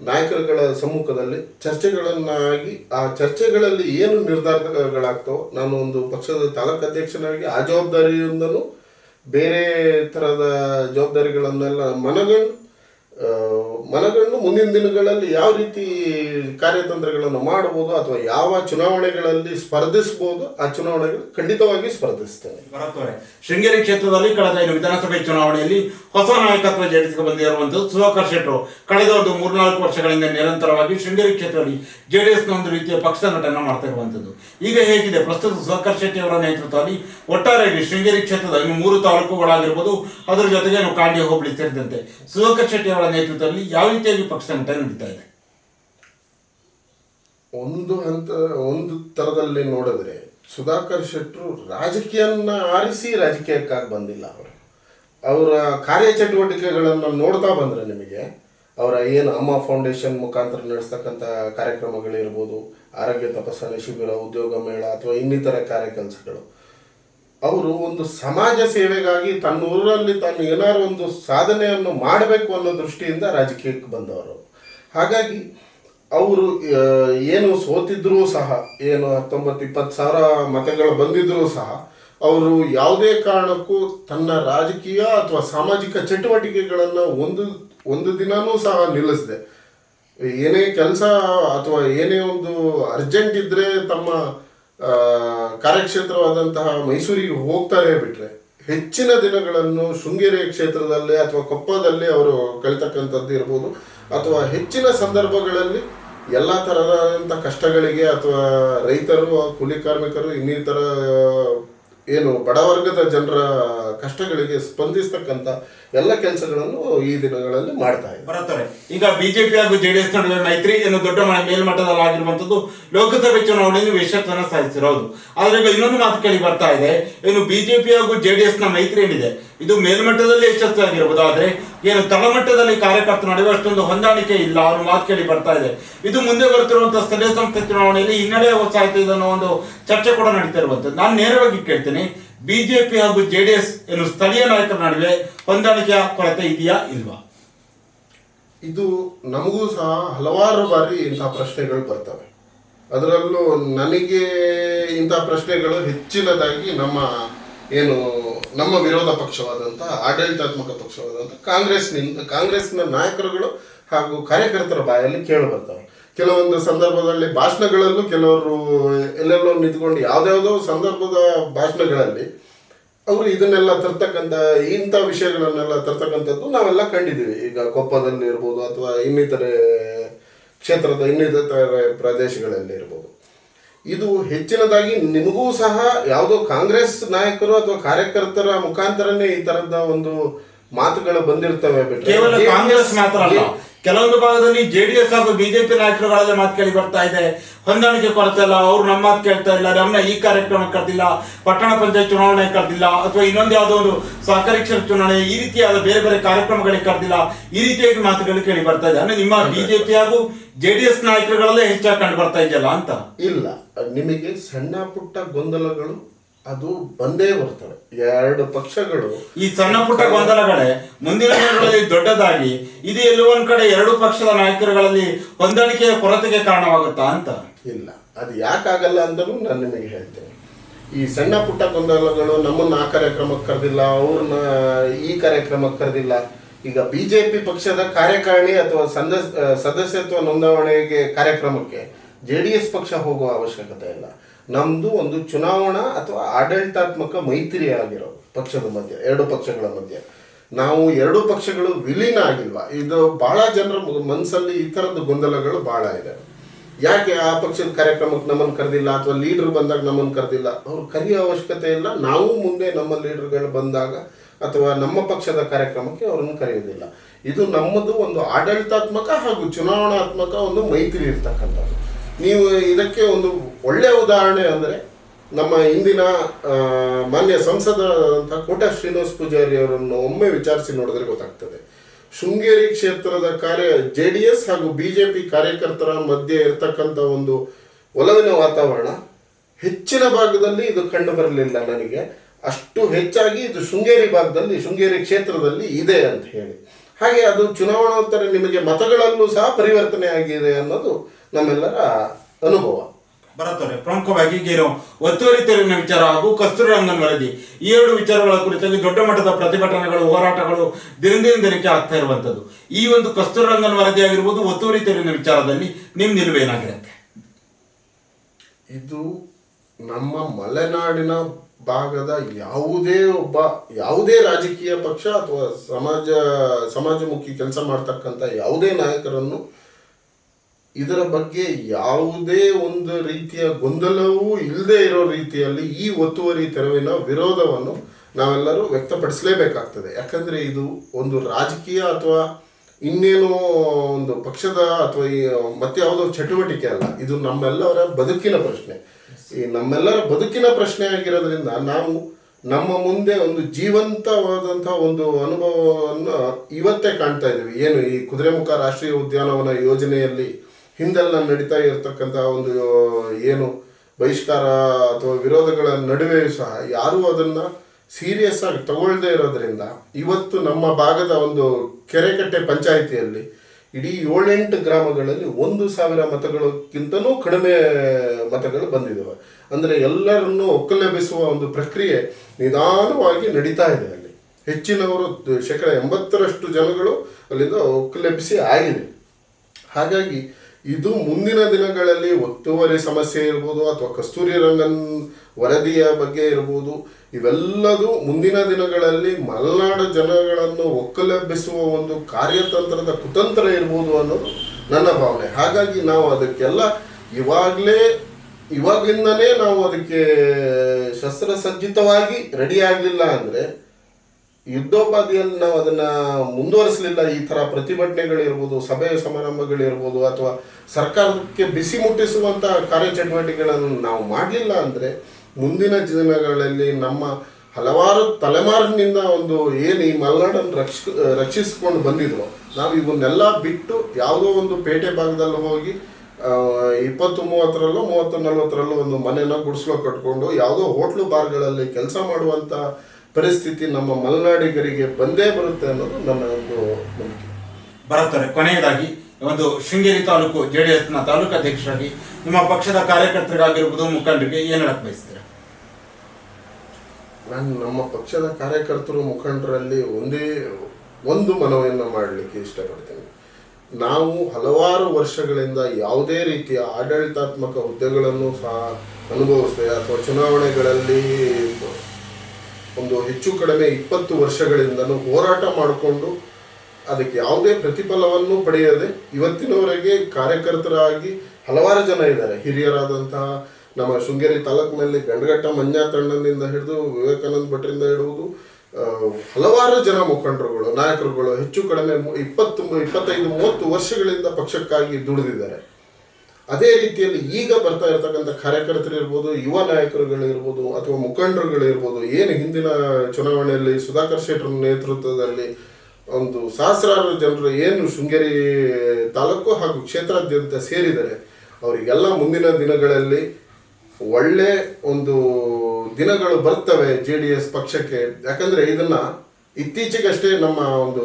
Speaker 2: ನಾಯಕರುಗಳ ಸಮ್ಮುಖದಲ್ಲಿ ಚರ್ಚೆಗಳನ್ನಾಗಿ, ಆ ಚರ್ಚೆಗಳಲ್ಲಿ ಏನು ನಿರ್ಧಾರಗಳಾಗ್ತವೋ ನಾನು ಒಂದು ಪಕ್ಷದ ತಾಲೂಕು ಅಧ್ಯಕ್ಷನಾಗಿ ಆ ಜವಾಬ್ದಾರಿಯಿಂದನೂ ಬೇರೆ ಥರದ ಜವಾಬ್ದಾರಿಗಳನ್ನೆಲ್ಲ ಮನಗಂಡು ಮನಗಂಡು ಮುಂದಿನ ದಿನಗಳಲ್ಲಿ ಯಾವ ರೀತಿ ಕಾರ್ಯತಂತ್ರಗಳನ್ನು ಮಾಡಬಹುದು ಅಥವಾ ಯಾವ ಚುನಾವಣೆಗಳಲ್ಲಿ ಸ್ಪರ್ಧಿಸಬಹುದು, ಆ ಚುನಾವಣೆಗಳು ಖಂಡಿತವಾಗಿ
Speaker 1: ಅವರೇ ಶೃಂಗೇರಿ ಕ್ಷೇತ್ರದಲ್ಲಿ ಕಳೆದ ಏನು ವಿಧಾನಸಭೆ ಚುನಾವಣೆಯಲ್ಲಿ ಹೊಸ ನಾಯಕತ್ವ ಜೆಡಿಎಸ್ಗೆ ಬಂದಿರುವಂಥದ್ದು ಸುಧಾಕರ್ ಶೆಟ್ಟರು. ಕಳೆದ ಒಂದು ಮೂರ್ನಾಲ್ಕು ವರ್ಷಗಳಿಂದ ನಿರಂತರವಾಗಿ ಶೃಂಗೇರಿ ಕ್ಷೇತ್ರದಲ್ಲಿ ಜೆಡಿಎಸ್ನ ಒಂದು ರೀತಿಯ ಪಕ್ಷದ ನಟನ ಮಾಡ್ತಾ ಇರುವಂಥದ್ದು. ಈಗ ಹೇಗಿದೆ? ಪ್ರಸ್ತುತ ಸುಧಾಕರ್ ಶೆಟ್ಟಿ ಅವರ ನೇತೃತ್ವದಲ್ಲಿ ಒಟ್ಟಾರೆಯಾಗಿ ಶೃಂಗೇರಿ ಕ್ಷೇತ್ರದ ಮೂರು ತಾಲೂಕುಗಳಾಗಿರ್ಬೋದು, ಅದರ ಜೊತೆಗೆ ಕಾಂಡಿ ಹೋಬಳಿ ಸೇರಿದಂತೆ. ಸುಧಾಕರ್ ಶೆಟ್ಟಿ ಅವರ ನೇತೃತ್ವದಲ್ಲಿ ಯಾವ ರೀತಿಯಾಗಿ ಪಕ್ಷ ನಟ ನಡೀತಾ ಇದೆ?
Speaker 2: ಒಂದು ಹಂತ, ಒಂದು ತರದಲ್ಲಿ ನೋಡಿದ್ರೆ ಸುಧಾಕರ್ ಶೆಟ್ಟರು ರಾಜಕೀಯನ್ನ ಆರಿಸಿ ರಾಜಕೀಯಕ್ಕಾಗಿ ಬಂದಿಲ್ಲ ಅವರು. ಅವರ ಕಾರ್ಯಚಟುವಟಿಕೆಗಳನ್ನು ನೋಡ್ತಾ ಬಂದ್ರೆ ನಿಮಗೆ ಅವರ ಏನು ಅಮ್ಮ ಫೌಂಡೇಶನ್ ಮುಖಾಂತರ ನಡೆಸ್ತಕ್ಕಂಥ ಕಾರ್ಯಕ್ರಮಗಳಿರ್ಬೋದು ಆರೋಗ್ಯ ತಪಾಸಣೆ ಶಿಬಿರ, ಉದ್ಯೋಗ ಮೇಳ ಅಥವಾ ಇನ್ನಿತರ ಕಾರ್ಯಕೆಲಸಗಳು. ಅವರು ಒಂದು ಸಮಾಜ ಸೇವೆಗಾಗಿ ತನ್ನ ಊರಲ್ಲಿ ತಾನು ಏನಾದ್ರು ಒಂದು ಸಾಧನೆಯನ್ನು ಮಾಡಬೇಕು ಅನ್ನೋ ದೃಷ್ಟಿಯಿಂದ ರಾಜಕೀಯಕ್ಕೆ ಬಂದವರು. ಹಾಗಾಗಿ ಅವರು ಏನು ಸೋತಿದ್ರೂ ಸಹ, ಏನು ಹತ್ತೊಂಬತ್ತು, ಇಪ್ಪತ್ತು ಸಾವಿರ ಮತಗಳು ಬಂದಿದ್ರೂ ಸಹ, ಅವರು ಯಾವುದೇ ಕಾರಣಕ್ಕೂ ತನ್ನ ರಾಜಕೀಯ ಅಥವಾ ಸಾಮಾಜಿಕ ಚಟುವಟಿಕೆಗಳನ್ನು ಒಂದು ಒಂದು ದಿನನೂ ಸಹ ನಿಲ್ಲಿಸಿದೆ. ಏನೇ ಕೆಲಸ ಅಥವಾ ಏನೇ ಒಂದು ಅರ್ಜೆಂಟ್ ಇದ್ರೆ ತಮ್ಮ ಕಾರ್ಯಕ್ಷೇತ್ರವಾದಂತಹ ಮೈಸೂರಿಗೆ ಹೋಗ್ತಾರೆ ಬಿಟ್ರೆ, ಹೆಚ್ಚಿನ ದಿನಗಳನ್ನು ಶೃಂಗೇರಿ ಕ್ಷೇತ್ರದಲ್ಲೇ ಅಥವಾ ಕೊಪ್ಪದಲ್ಲಿ ಅವರು ಕಳಿತಕ್ಕಂಥದ್ದು ಇರ್ಬೋದು. ಅಥವಾ ಹೆಚ್ಚಿನ ಸಂದರ್ಭಗಳಲ್ಲಿ ಎಲ್ಲ ಥರದಂಥ ಕಷ್ಟಗಳಿಗೆ ಅಥವಾ ರೈತರು, ಕೂಲಿ ಕಾರ್ಮಿಕರು, ಇನ್ನಿತರ, ಏನು ಬಡವರ್ಗದ ಜನರ ಕಷ್ಟಗಳಿಗೆ ಸ್ಪಂದಿಸ್ತಕ್ಕಂಥ ಎಲ್ಲ ಕೆಲಸಗಳನ್ನು ಈ ದಿನಗಳಲ್ಲಿ ಮಾಡ್ತಾ ಇದೆ
Speaker 1: ಬರುತ್ತಾರೆ. ಈಗ ಬಿಜೆಪಿ ಹಾಗೂ ಜೆಡಿಎಸ್ ನಡುವೆ ಮೈತ್ರಿ ಏನು ದೊಡ್ಡ ಮೇಲ್ಮಟ್ಟದಲ್ಲಿ ಆಗಿರುವಂತದ್ದು ಲೋಕಸಭೆ ಚುನಾವಣೆಯಲ್ಲಿ ಯಶಸ್ಸನ್ನು ಸಾಧಿಸಿರೋದು. ಆದ್ರೆ ಈಗ ಇನ್ನೊಂದು ಮಾತು ಕೇಳಿ ಬರ್ತಾ ಇದೆ. ಏನು ಬಿಜೆಪಿ ಹಾಗೂ ಜೆಡಿಎಸ್ನ ಮೈತ್ರಿ ಏನಿದೆ? ಇದು ಮೇಲ್ಮಟ್ಟದಲ್ಲಿ ಯಶಸ್ಸಾಗಿರ್ಬೋದು ಆದ್ರೆ ಏನು ತಳಮಟ್ಟದಲ್ಲಿ ಕಾರ್ಯಕರ್ತರ ನಡುವೆ ಅಷ್ಟೊಂದು ಹೊಂದಾಣಿಕೆ ಇಲ್ಲ ಅನ್ನೋ ಮಾತು ಕೇಳಿ ಬರ್ತಾ ಇದೆ. ಇದು ಮುಂದೆ ಬರ್ತಿರುವಂತಹ ಸ್ಥಳೀಯ ಸಂಸ್ಥೆ ಚುನಾವಣೆಯಲ್ಲಿ ಹಿನ್ನಡೆ ಸಾಯ್ತು ಅನ್ನೋ ಒಂದು ಚರ್ಚೆ ಕೂಡ ನಡೀತಾ ಇರುವಂತದ್ದು ನಾನು ನೇರವಾಗಿ ಕೇಳ್ತೇನೆ, ಬಿಜೆಪಿ ಹಾಗೂ ಜೆ ಡಿ ಎಸ್ ಏನು ಸ್ಥಳೀಯ ನಾಯಕರ ನಡುವೆ ಹೊಂದಾಣಿಕೆಯ ಕೊರತೆ ಇದೆಯಾ ಇಲ್ವಾ?
Speaker 2: ಇದು ನಮಗೂ ಸಹ ಹಲವಾರು ಬಾರಿ ಇಂತಹ ಪ್ರಶ್ನೆಗಳು ಬರ್ತವೆ. ಅದರಲ್ಲೂ ನನಗೆ ಇಂತಹ ಪ್ರಶ್ನೆಗಳು ಹೆಚ್ಚಿನದಾಗಿ ನಮ್ಮ ಏನು ನಮ್ಮ ವಿರೋಧ ಪಕ್ಷವಾದಂಥ ಆಡಳಿತಾತ್ಮಕ ಪಕ್ಷವಾದಂಥ ಕಾಂಗ್ರೆಸ್ನಿಂದ, ಕಾಂಗ್ರೆಸ್ನ ನಾಯಕರುಗಳು ಹಾಗೂ ಕಾರ್ಯಕರ್ತರ ಬಾಯಲ್ಲಿ ಕೇಳಿ ಬರ್ತವೆ. ಕೆಲವೊಂದು ಸಂದರ್ಭದಲ್ಲಿ ಭಾಷಣಗಳಲ್ಲೂ ಕೆಲವರು ಎಲ್ಲೆಲ್ಲೋ ನಿಂತ್ಕೊಂಡು ಯಾವ್ದಾವುದೋ ಸಂದರ್ಭದ ಭಾಷಣಗಳಲ್ಲಿ ಅವರು ಇದನ್ನೆಲ್ಲ ತರ್ತಕ್ಕಂಥ, ಇಂಥ ವಿಷಯಗಳನ್ನೆಲ್ಲ ತರ್ತಕ್ಕಂಥದ್ದು ನಾವೆಲ್ಲ ಕಂಡಿದ್ದೀವಿ. ಈಗ ಕೊಪ್ಪದಲ್ಲಿ ಇರ್ಬೋದು ಅಥವಾ ಇನ್ನಿತರೆ ಕ್ಷೇತ್ರದ ಇನ್ನಿತರ ಪ್ರದೇಶಗಳಲ್ಲಿ ಇರ್ಬೋದು. ಇದು ಹೆಚ್ಚಿನದಾಗಿ ನಿಮಗೂ ಸಹ ಯಾವುದೋ ಕಾಂಗ್ರೆಸ್ ನಾಯಕರು ಅಥವಾ ಕಾರ್ಯಕರ್ತರ ಮುಖಾಂತರನೇ ಈ ತರದ ಒಂದು ಮಾತುಗಳು ಬಂದಿರ್ತವೆ ಬಿಟ್ರೆ.
Speaker 1: ಕೇವಲ ಭಾಗದಲ್ಲಿ ಜೆ ಡಿ ಎಸ್ ಹಾಗೂ ಬಿಜೆಪಿ ನಾಯಕರುಗಳಲ್ಲಿ ಮಾತು ಕೇಳಿ ಬರ್ತಾ ಇದೆ. ಹೊಂದಾಣಿಕೆ ಕೊರತೆ ಇಲ್ಲ ಅವ್ರು ನಮ್ಮ ಮಾತು ಕೇಳ್ತಾ ಇಲ್ಲ ನಮ್ಮ ಈ ಕಾರ್ಯಕ್ರಮ ಕರೆದಿಲ್ಲ ಪಟ್ಟಣ ಪಂಚಾಯತ್ ಚುನಾವಣೆ ಕರೆದಿಲ್ಲ ಅಥವಾ ಇನ್ನೊಂದು ಯಾವುದೋ ಒಂದು ಸಹಕಾರಿ ಕ್ಷೇತ್ರ ಚುನಾವಣೆ ಈ ರೀತಿಯಾದ ಬೇರೆ ಬೇರೆ ಕಾರ್ಯಕ್ರಮಗಳಿಗೆ ಕರೆದಿಲ್ಲ ಈ ರೀತಿಯಾಗಿ ಮಾತುಗಳು ಕೇಳಿ ಬರ್ತಾ ಇದೆ. ಅಂದ್ರೆ ನಿಮ್ಮ ಬಿಜೆಪಿ ಹಾಗೂ ಜೆಡಿಎಸ್ ನಾಯಕರುಗಳಲ್ಲೇ ಹೆಚ್ಚಾಗಿ ಕಂಡು ಬರ್ತಾ ಇದೆಯಲ್ಲ ಅಂತ?
Speaker 2: ಇಲ್ಲ. ನಿಮಗೆ ಸಣ್ಣ ಪುಟ್ಟ ಗೊಂದಲಗಳು ಅದು ಬಂದೇ ಬರ್ತವೆ ಎರಡು ಪಕ್ಷಗಳು
Speaker 1: ಈ ಸಣ್ಣ ಪುಟ್ಟ ಗೊಂದಲಗಳೇ ಮುಂದಿನ ದಿನಗಳಲ್ಲಿ ದೊಡ್ಡದಾಗಿ ಇದು ಎಲ್ಲೋ ಒಂದ್ ಕಡೆ ಎರಡು ಪಕ್ಷದ ನಾಯಕರುಗಳಲ್ಲಿ ಹೊಂದಾಣಿಕೆಯ ಕೊರತೆಗೆ ಕಾರಣವಾಗುತ್ತಾ ಅಂತ?
Speaker 2: ಇಲ್ಲ. ಅದು ಯಾಕಾಗಲ್ಲ ಅಂತಲೂ ನಾನು ನಿಮಗೆ ಹೇಳ್ತೇನೆ. ಈ ಸಣ್ಣ ಪುಟ್ಟ ಗೊಂದಲಗಳು ನಮ್ಮನ್ನ ಆ ಕಾರ್ಯಕ್ರಮಕ್ಕೆ ಕರೆದಿಲ್ಲ ಅವ್ರನ್ನ ಈ ಕಾರ್ಯಕ್ರಮಕ್ಕೆ ಕರೆದಿಲ್ಲ. ಈಗ ಬಿಜೆಪಿ ಪಕ್ಷದ ಕಾರ್ಯಕಾರಿಣಿ ಅಥವಾ ಸದಸ್ಯತ್ವ ನೋಂದಾವಣೆಗೆ ಕಾರ್ಯಕ್ರಮಕ್ಕೆ ಜೆ ಡಿ ಎಸ್ ಪಕ್ಷ ಹೋಗುವ ಅವಶ್ಯಕತೆ ಇಲ್ಲ. ನಮ್ದು ಒಂದು ಚುನಾವಣಾ ಅಥವಾ ಆಡಳಿತಾತ್ಮಕ ಮೈತ್ರಿ ಆಗಿರೋ ಪಕ್ಷದ ಮಧ್ಯೆ, ಎರಡು ಪಕ್ಷಗಳ ಮಧ್ಯೆ. ನಾವು ಎರಡು ಪಕ್ಷಗಳು ವಿಲೀನ ಆಗಿಲ್ಲ ಇದು ಬಹಳ ಜನರ ಮನಸ್ಸಲ್ಲಿ ಈ ಥರದ ಗೊಂದಲಗಳು ಬಹಳ ಇದೆ. ಯಾಕೆ ಆ ಪಕ್ಷದ ಕಾರ್ಯಕ್ರಮಕ್ಕೆ ನಮ್ಮನ್ನು ಕರೆದಿಲ್ಲ ಅಥವಾ ಲೀಡರ್ ಬಂದಾಗ ನಮ್ಮನ್ನು ಕರೆದಿಲ್ಲ? ಅವ್ರು ಕರೆಯೋ ಅವಶ್ಯಕತೆ ಇಲ್ಲ. ನಾವು ಮುಂದೆ ನಮ್ಮ ಲೀಡರ್ಗಳು ಬಂದಾಗ ಅಥವಾ ನಮ್ಮ ಪಕ್ಷದ ಕಾರ್ಯಕ್ರಮಕ್ಕೆ ಅವ್ರನ್ನ ಕರೆಯೋದಿಲ್ಲ. ಇದು ನಮ್ಮದು ಒಂದು ಆಡಳಿತಾತ್ಮಕ ಹಾಗೂ ಚುನಾವಣಾತ್ಮಕ ಒಂದು ಮೈತ್ರಿ ಇರ್ತಕ್ಕಂಥದ್ದು. ನೀವು ಇದಕ್ಕೆ ಒಂದು ಒಳ್ಳೆಯ ಉದಾಹರಣೆ ಅಂದರೆ ನಮ್ಮ ಇಂದಿನ ಮಾನ್ಯ ಸಂಸದರಾದಂಥ ಕೋಟ ಶ್ರೀನಿವಾಸ ಪೂಜಾರಿ ಅವರನ್ನು ಒಮ್ಮೆ ವಿಚಾರಿಸಿ ನೋಡಿದ್ರೆ ಗೊತ್ತಾಗ್ತದೆ. ಶೃಂಗೇರಿ ಕ್ಷೇತ್ರದ ಕಾರ್ಯ, ಜೆ ಡಿ ಎಸ್ ಹಾಗೂ ಬಿ ಜೆ ಪಿ ಕಾರ್ಯಕರ್ತರ ಮಧ್ಯೆ ಇರತಕ್ಕಂಥ ಒಂದು ಒಲವಿನ ವಾತಾವರಣ, ಹೆಚ್ಚಿನ ಭಾಗದಲ್ಲಿ ಇದು ಕಂಡು ಬರಲಿಲ್ಲ ನನಗೆ. ಅಷ್ಟು ಹೆಚ್ಚಾಗಿ ಇದು ಶೃಂಗೇರಿ ಭಾಗದಲ್ಲಿ, ಶೃಂಗೇರಿ ಕ್ಷೇತ್ರದಲ್ಲಿ ಇದೆ ಅಂತ ಹೇಳಿ. ಹಾಗೆ ಅದು ಚುನಾವಣೋತ್ತರ ನಿಮಗೆ ಮತಗಳಲ್ಲೂ ಸಹ ಪರಿವರ್ತನೆ ಆಗಿದೆ ಅನ್ನೋದು ನಮ್ಮೆಲ್ಲರ ಅನುಭವ.
Speaker 1: ಬರುತ್ತಾರೆ ಪ್ರಮುಖವಾಗಿ ಗೇರೋ ಒತ್ತುವರಿ ತೆರವಿನ ವಿಚಾರ ಹಾಗೂ ಕಸ್ತೂರಿ ರಂಗನ್ ವರದಿ. ಈ ಎರಡು ವಿಚಾರಗಳ ಕುರಿತಾಗಿ ದೊಡ್ಡ ಮಟ್ಟದ ಪ್ರತಿಭಟನೆಗಳು ಹೋರಾಟಗಳು ದಿನದಿಂದ ದಿನಕ್ಕೆ ಆಗ್ತಾ ಇರುವಂತದ್ದು ಈ ಒಂದು ಕಸ್ತೂರಿ ರಂಗನ್ ವರದಿ ಆಗಿರ್ಬೋದು ಒತ್ತುವರಿ ತೆರವಿನ ವಿಚಾರದಲ್ಲಿ ನಿಮ್ ನಿಲುವೇನಾಗಿರುತ್ತೆ
Speaker 2: ಇದು ನಮ್ಮ ಮಲೆನಾಡಿನ ಭಾಗದ ಯಾವುದೇ ಒಬ್ಬ ಯಾವುದೇ ರಾಜಕೀಯ ಪಕ್ಷ ಅಥವಾ ಸಮಾಜ ಸಮಾಜಮುಖಿ ಕೆಲಸ ಮಾಡ್ತಕ್ಕಂಥ ಯಾವುದೇ ನಾಯಕರನ್ನು ಇದರ ಬಗ್ಗೆ ಯಾವುದೇ ಒಂದು ರೀತಿಯ ಗೊಂದಲವೂ ಇಲ್ಲದೆ ಇರೋ ರೀತಿಯಲ್ಲಿ ಈ ಒತ್ತುವರಿ ತೆರವಿನ ವಿರೋಧವನ್ನು ನಾವೆಲ್ಲರೂ ವ್ಯಕ್ತಪಡಿಸಲೇಬೇಕಾಗ್ತದೆ. ಯಾಕಂದರೆ ಇದು ಒಂದು ರಾಜಕೀಯ ಅಥವಾ ಇನ್ನೇನೋ ಒಂದು ಪಕ್ಷದ ಅಥವಾ ಈ ಮತ್ತೆ ಯಾವುದೋ ಚಟುವಟಿಕೆ ಅಲ್ಲ. ಇದು ನಮ್ಮೆಲ್ಲರ ಬದುಕಿನ ಪ್ರಶ್ನೆ. ಈ ನಮ್ಮೆಲ್ಲರ ಬದುಕಿನ ಪ್ರಶ್ನೆ ಆಗಿರೋದ್ರಿಂದ ನಾವು ನಮ್ಮ ಮುಂದೆ ಒಂದು ಜೀವಂತವಾದಂಥ ಒಂದು ಅನುಭವವನ್ನು ಇವತ್ತೇ ಕಾಣ್ತಾ ಇದ್ದೀವಿ. ಏನು ಈ ಕುದುರೆಮುಖ ರಾಷ್ಟ್ರೀಯ ಉದ್ಯಾನವನ ಯೋಜನೆಯಲ್ಲಿ ಹಿಂದೆಲ್ಲ ನಡೀತಾ ಇರತಕ್ಕಂತಹ ಒಂದು ಏನು ಬಹಿಷ್ಕಾರ ಅಥವಾ ವಿರೋಧಗಳ ನಡುವೆ ಸಹ ಯಾರೂ ಅದನ್ನ ಸೀರಿಯಸ್ ಆಗಿ ತಗೊಳ್ದೇ ಇರೋದ್ರಿಂದ ಇವತ್ತು ನಮ್ಮ ಭಾಗದ ಒಂದು ಕೆರೆಕಟ್ಟೆ ಪಂಚಾಯಿತಿಯಲ್ಲಿ ಇಡೀ ಏಳೆಂಟು ಗ್ರಾಮಗಳಲ್ಲಿ ಒಂದು ಸಾವಿರ ಮತಗಳಕ್ಕಿಂತನೂ ಕಡಿಮೆ ಮತಗಳು ಬಂದಿದ್ದಾವೆ. ಅಂದ್ರೆ ಎಲ್ಲರನ್ನು ಒಕ್ಕಲೆಬ್ಬಿಸುವ ಒಂದು ಪ್ರಕ್ರಿಯೆ ನಿಧಾನವಾಗಿ ನಡೀತಾ ಇದೆ ಅಲ್ಲಿ. ಹೆಚ್ಚಿನವರು, ಶೇಕಡ ಎಂಬತ್ತರಷ್ಟು ಜನಗಳು ಅಲ್ಲಿಂದ ಒಕ್ಕಲೆಬ್ಬಿಸಿ ಆಗಿದೆ. ಹಾಗಾಗಿ ಇದು ಮುಂದಿನ ದಿನಗಳಲ್ಲಿ ಒತ್ತುವರಿ ಸಮಸ್ಯೆ ಇರ್ಬೋದು ಅಥವಾ ಕಸ್ತೂರಿ ರಂಗನ್ ವರದಿಯ ಬಗ್ಗೆ ಇರ್ಬೋದು, ಇವೆಲ್ಲದೂ ಮುಂದಿನ ದಿನಗಳಲ್ಲಿ ಮಲೆನಾಡು ಜನಗಳನ್ನು ಒಕ್ಕಲೆಬ್ಬಿಸುವ ಒಂದು ಕಾರ್ಯತಂತ್ರದ ಕುತಂತ್ರ ಇರ್ಬೋದು ಅನ್ನೋದು ನನ್ನ ಭಾವನೆ. ಹಾಗಾಗಿ ನಾವು ಅದಕ್ಕೆಲ್ಲ ಇವಾಗಲೇ, ಇವಾಗಿಂದನೇ ನಾವು ಅದಕ್ಕೆ ಶಸ್ತ್ರಸಜ್ಜಿತವಾಗಿ ರೆಡಿ ಆಗಲಿಲ್ಲ ಅಂದರೆ ಯುದ್ಧೋಪಾದಿಯಲ್ಲಿ ನಾವು ಅದನ್ನ ಮುಂದುವರಿಸಲಿಲ್ಲ. ಈ ತರ ಪ್ರತಿಭಟನೆಗಳಿರ್ಬೋದು ಸಭೆ ಸಮಾರಂಭಗಳಿರ್ಬೋದು ಅಥವಾ ಸರ್ಕಾರಕ್ಕೆ ಬಿಸಿ ಮುಟ್ಟಿಸುವಂತ ಕಾರ್ಯಚಟುವಟಿಕೆಗಳನ್ನು ನಾವು ಮಾಡಲಿಲ್ಲ ಅಂದ್ರೆ ಮುಂದಿನ ದಿನಗಳಲ್ಲಿ ನಮ್ಮ ಹಲವಾರು ತಲೆಮಾರಿನಿಂದ ಒಂದು ಏನು ಈ ಮಲೆನಾಡನ್ನು ರಕ್ಷ ರಕ್ಷಿಸಿಕೊಂಡು ಬಂದಿದ್ರು, ನಾವು ಇವನ್ನೆಲ್ಲ ಬಿಟ್ಟು ಯಾವುದೋ ಒಂದು ಪೇಟೆ ಭಾಗದಲ್ಲಿ ಹೋಗಿ ಇಪ್ಪತ್ತು ಮೂವತ್ತರಲ್ಲೋ ಮೂವತ್ತು ನಲ್ವತ್ತರಲ್ಲೋ ಒಂದು ಮನೆನ ಗುಡಿಸ್ಲೋ ಕಟ್ಕೊಂಡು ಯಾವುದೋ ಹೋಟ್ಲು ಬಾರ್ಗಳಲ್ಲಿ ಕೆಲಸ ಮಾಡುವಂತ ಪರಿಸ್ಥಿತಿ ನಮ್ಮ ಮಲೆನಾಡಿಗರಿಗೆ ಬಂದೇ ಬರುತ್ತೆ ಅನ್ನೋದು ನನ್ನ ಒಂದು ನಂಬಿಕೆ.
Speaker 1: ಬರುತ್ತಾರೆ. ಕೊನೆಯದಾಗಿ ಒಂದು ಶೃಂಗೇರಿ ತಾಲೂಕು ಜೆ ಡಿ ಎಸ್ನ ತಾಲೂಕು ಅಧ್ಯಕ್ಷರಾಗಿ ನಿಮ್ಮ ಪಕ್ಷದ ಕಾರ್ಯಕರ್ತರಿಗಾಗಿರ್ಬೋದು ಮುಖಂಡರಿಗೆ ಏನು ಹೇಳಕ್ ಬಯಸ್ತೀರಾ?
Speaker 2: ನಾನು ನಮ್ಮ ಪಕ್ಷದ ಕಾರ್ಯಕರ್ತರು ಮುಖಂಡರಲ್ಲಿ ಒಂದೇ ಒಂದು ಮನವಿಯನ್ನು ಮಾಡಲಿಕ್ಕೆ ಇಷ್ಟಪಡ್ತೇನೆ. ನಾವು ಹಲವಾರು ವರ್ಷಗಳಿಂದ ಯಾವುದೇ ರೀತಿಯ ಆಡಳಿತಾತ್ಮಕ ಹುದ್ದೆಗಳನ್ನು ಸಹ ಅನುಭವಿಸ್ತೇವೆ ಅಥವಾ ಚುನಾವಣೆಗಳಲ್ಲಿ ಒಂದು ಹೆಚ್ಚು ಕಡಿಮೆ ಇಪ್ಪತ್ತು ವರ್ಷಗಳಿಂದಲೂ ಹೋರಾಟ ಮಾಡಿಕೊಂಡು ಅದಕ್ಕೆ ಯಾವುದೇ ಪ್ರತಿಫಲವನ್ನು ಪಡೆಯದೆ ಇವತ್ತಿನವರೆಗೆ ಕಾರ್ಯಕರ್ತರಾಗಿ ಹಲವಾರು ಜನ ಇದ್ದಾರೆ. ಹಿರಿಯರಾದಂತಹ ನಮ್ಮ ಶೃಂಗೇರಿ ತಾಲೂಕಿನಲ್ಲಿ ಗಂಡಗಟ್ಟ ಮಂಜಾತಣ್ಣನಿಂದ ಹಿಡಿದು ವಿವೇಕಾನಂದ ಭಟ್ರಿಂದ ಹಿಡಿದು ಹಲವಾರು ಜನ ಮುಖಂಡರುಗಳು, ನಾಯಕರುಗಳು ಹೆಚ್ಚು ಕಡಿಮೆ ಇಪ್ಪತ್ತು ಇಪ್ಪತ್ತೈದು ಮೂವತ್ತು ವರ್ಷಗಳಿಂದ ಪಕ್ಷಕ್ಕಾಗಿ ದುಡಿದಿದ್ದಾರೆ. ಅದೇ ರೀತಿಯಲ್ಲಿ ಈಗ ಬರ್ತಾ ಇರತಕ್ಕಂಥ ಕಾರ್ಯಕರ್ತರಿರ್ಬೋದು, ಯುವ ನಾಯಕರುಗಳಿರ್ಬೋದು ಅಥವಾ ಮುಖಂಡರುಗಳಿರ್ಬೋದು, ಏನು ಹಿಂದಿನ ಚುನಾವಣೆಯಲ್ಲಿ ಸುಧಾಕರ್ ಶೆಟ್ಟರ ನೇತೃತ್ವದಲ್ಲಿ ಒಂದು ಸಹಸ್ರಾರು ಜನರು ಏನು ಶೃಂಗೇರಿ ತಾಲೂಕು ಹಾಗೂ ಕ್ಷೇತ್ರಾದ್ಯಂತ ಸೇರಿದರೆ, ಅವರಿಗೆಲ್ಲ ಮುಂದಿನ ದಿನಗಳಲ್ಲಿ ಒಳ್ಳೆ ಒಂದು ದಿನಗಳು ಬರ್ತವೆ ಜೆ ಡಿ ಎಸ್ ಪಕ್ಷಕ್ಕೆ. ಯಾಕಂದರೆ ಇದನ್ನ ಇತ್ತೀಚೆಗಷ್ಟೇ ನಮ್ಮ ಒಂದು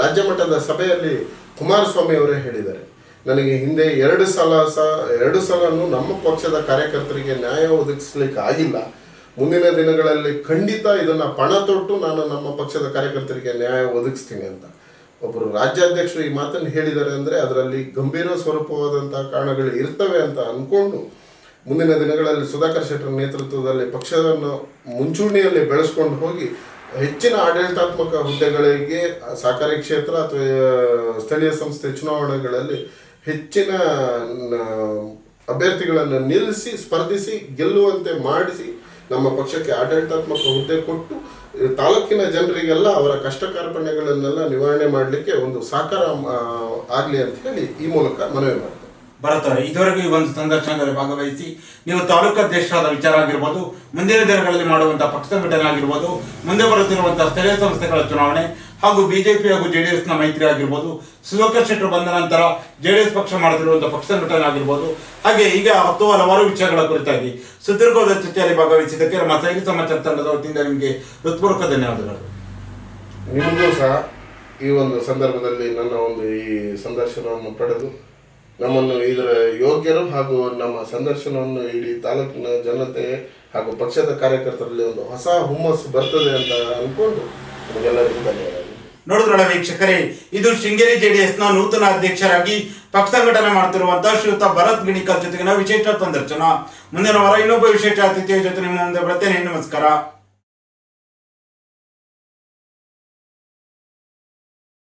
Speaker 2: ರಾಜ್ಯ ಮಟ್ಟದ ಸಭೆಯಲ್ಲಿ ಕುಮಾರಸ್ವಾಮಿ ಅವರೇ ಹೇಳಿದ್ದಾರೆ. ನನಗೆ ಹಿಂದೆ ಎರಡು ಸಲ ಸಹ ಎರಡು ಸಲನೂ ನಮ್ಮ ಪಕ್ಷದ ಕಾರ್ಯಕರ್ತರಿಗೆ ನ್ಯಾಯ ಒದಗಿಸ್ಲಿಕ್ಕೆ ಆಗಿಲ್ಲ ಮುಂದಿನ ದಿನಗಳಲ್ಲಿ ಖಂಡಿತ ಇದನ್ನ ಪಣ ತೊಟ್ಟು ನಾನು ನಮ್ಮ ಪಕ್ಷದ ಕಾರ್ಯಕರ್ತರಿಗೆ ನ್ಯಾಯ ಒದಗಿಸ್ತೀನಿ ಅಂತ. ಒಬ್ಬರು ರಾಜ್ಯಾಧ್ಯಕ್ಷರು ಈ ಮಾತನ್ನು ಹೇಳಿದ್ದಾರೆ ಅಂದ್ರೆ ಅದರಲ್ಲಿ ಗಂಭೀರ ಸ್ವರೂಪವಾದಂತಹ ಕಾರಣಗಳು ಇರ್ತವೆ ಅಂತ ಅಂದ್ಕೊಂಡು ಮುಂದಿನ ದಿನಗಳಲ್ಲಿ ಸುಧಾಕರ್ ಶೆಟ್ಟರ್ ನೇತೃತ್ವದಲ್ಲಿ ಪಕ್ಷವನ್ನು ಮುಂಚೂಣಿಯಲ್ಲಿ ಬೆಳೆಸ್ಕೊಂಡು ಹೋಗಿ ಹೆಚ್ಚಿನ ಆಡಳಿತಾತ್ಮಕ ಹುದ್ದೆಗಳಿಗೆ ಸಹಕಾರಿ ಕ್ಷೇತ್ರ ಅಥವಾ ಸ್ಥಳೀಯ ಸಂಸ್ಥೆ ಚುನಾವಣೆಗಳಲ್ಲಿ ಹೆಚ್ಚಿನ ಅಭ್ಯರ್ಥಿಗಳನ್ನು ನಿಲ್ಲಿಸಿ, ಸ್ಪರ್ಧಿಸಿ, ಗೆಲ್ಲುವಂತೆ ಮಾಡಿಸಿ ನಮ್ಮ ಪಕ್ಷಕ್ಕೆ ಆಡಳಿತಾತ್ಮಕ ಹುದ್ದೆ ಕೊಟ್ಟು ತಾಲೂಕಿನ ಜನರಿಗೆಲ್ಲ ಅವರ ಕಷ್ಟ ಕಾರ್ಪಣ್ಯಗಳನ್ನೆಲ್ಲ ನಿವಾರಣೆ ಮಾಡಲಿಕ್ಕೆ ಒಂದು ಸಾಕಾರ ಆಗಲಿ ಅಂತ ಹೇಳಿ ಈ ಮೂಲಕ ಮನವಿ ಮಾಡ್ತಾರೆ
Speaker 1: ಬರುತ್ತಾರೆ. ಇದುವರೆಗೂ ಈ ಒಂದು ಸಂದರ್ಶನದಲ್ಲಿ ಭಾಗವಹಿಸಿ, ನೀವು ತಾಲೂಕು ಅಧ್ಯಕ್ಷರಾದ ವಿಚಾರ ಆಗಿರ್ಬೋದು, ಮುಂದಿನ ದಿನಗಳಲ್ಲಿ ಮಾಡುವಂತಹ ಪಕ್ಷ ಸಂಘಟನೆ ಆಗಿರ್ಬೋದು, ಮುಂದೆ ಬರುತ್ತಿರುವಂತಹ ಸ್ಥಳೀಯ ಸಂಸ್ಥೆಗಳ ಚುನಾವಣೆ ಹಾಗೂ ಬಿಜೆಪಿ ಹಾಗೂ ಜೆಡಿಎಸ್ನ ಮೈತ್ರಿ ಆಗಿರ್ಬೋದು ಸುಧಾಕರ್ ಶೆಟ್ಟರು ಬಂದ ನಂತರ ಜೆಡಿಎಸ್ ಪಕ್ಷ ಮಾಡುತ್ತಿರುವಂತಹ ಪಕ್ಷ ಸಂಘಟನೆ ಆಗಿರ್ಬೋದು ಹಾಗೆ ಈಗ ಹತ್ತು ಹಲವಾರು ವಿಚಾರಗಳ ಕುರಿತಾಗಿ ಸುದೀರ್ಘವಾದ ಚರ್ಚೆಯಲ್ಲಿ ಭಾಗವಹಿಸಿದ್ದಕ್ಕೆ ನಮ್ಮ ಸೈನಿಕ ಸಮಾಚಾರ ತಂಡದ ವತಿಯಿಂದ ನಿಮಗೆ ಹೃತ್ಪೂರ್ವಕ ಧನ್ಯವಾದಗಳು.
Speaker 2: ನಿಮಗೂ ಸಹ ಈ ಒಂದು ಸಂದರ್ಭದಲ್ಲಿ ನನ್ನ ಒಂದು ಈ ಸಂದರ್ಶನವನ್ನು ಪಡೆದು, ನಮ್ಮನ್ನು ಇದರ ಯೋಗ್ಯರು ಹಾಗೂ ನಮ್ಮ ಸಂದರ್ಶನವನ್ನು ಇಡೀ ತಾಲೂಕಿನ ಜನತೆ ಹಾಗೂ ಪಕ್ಷದ ಕಾರ್ಯಕರ್ತರಲ್ಲಿ ಒಂದು ಹೊಸ ಹುಮ್ಮಸ್ಸು ಬರ್ತದೆ ಅಂತ ಅಂದ್ಕೊಂಡು ನಮಗೆಲ್ಲರಿಗೂ ಧನ್ಯವಾದಗಳು.
Speaker 1: ನೋಡಿದ್ರಲ್ಲ ವೀಕ್ಷಕರೇ, ಇದು ಶೃಂಗೇರಿ ನ ನೂತನ ಅಧ್ಯಕ್ಷರಾಗಿ ಪಕ್ಷ ಸಂಘಟನೆ ಮಾಡ್ತಿರುವಂತಹ ಶ್ರೀಯುತ ಭರತ್ ಗಿಣಿಕರ್ ಜೊತೆಗಿನ ವಿಶೇಷ ಸಂದರ್ಶನ ಮುಂದಿನ ವಾರ ಇನ್ನೊಬ್ಬ ವಿಶೇಷ ಅತಿಥಿಯ ಜೊತೆ ನಿಮ್ಮ ಮುಂದೆ ಬರ್ತೇನೆ ನಮಸ್ಕಾರ.